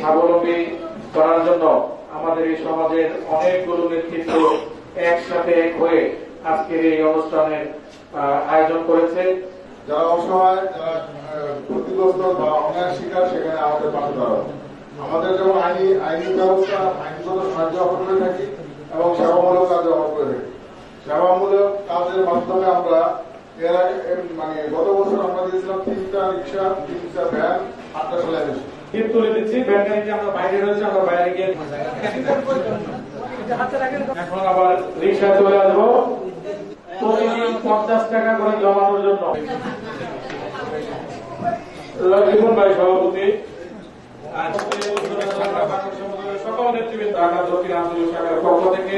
স্বাবলম্বী করার জন্য আমাদের এই সমাজের অনেকগুলো নেতৃত্ব একসাথে এক হয়ে আজকের এই অনুষ্ঠানের আয়োজন করেছে। যারা অসহায় যারা ক্ষতিগ্রস্ত বা অন্যায় শিকার সেখানে আমাদের পাশে দাঁড়ানো আমাদের যেমন আইনি আইনি ব্যবস্থা আইনগত সাহায্য অফার করে থাকি এবং সেবামূলক কাজ অফার করে থাকি। সেবামূলক কাজের মাধ্যমে আমরা এর আগে মানে গত বছর আমরা দিয়েছিলাম তিনটা রিক্সা তিনটা ভ্যান আটটা টিপ তুলে দিচ্ছি ব্যাংকারিতে আমরা বাইরে রয়েছে আমরা বাইরে গিয়ে এখন আবার রিক্সা চলে আসব। পঞ্চাশ টাকা করে জমানোর জন্য। রিপন ভাই সভাপতি। সকল নেতৃবৃন্দ ঢাকা দক্ষিণ আঞ্চলিক শাখার পক্ষ থেকে